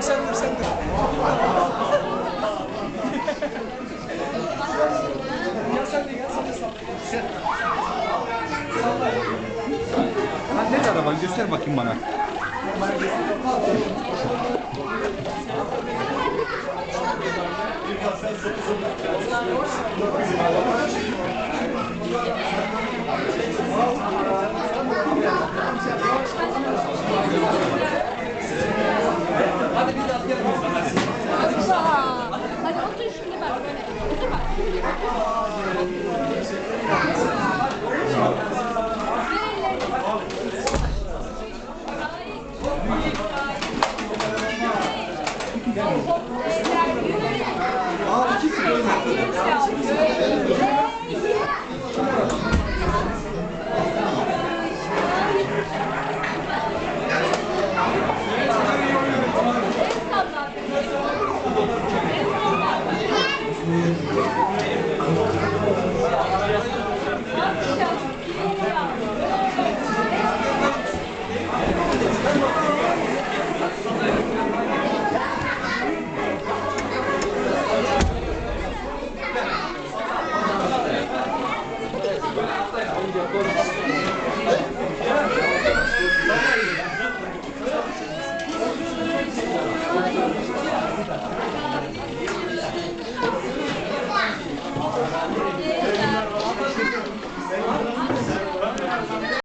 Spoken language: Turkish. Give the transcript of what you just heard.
Sen dur, sen dur. Gel sen de gel, sen de salla. Nerede araban? Göster bakayım bana. Bana göster. Sen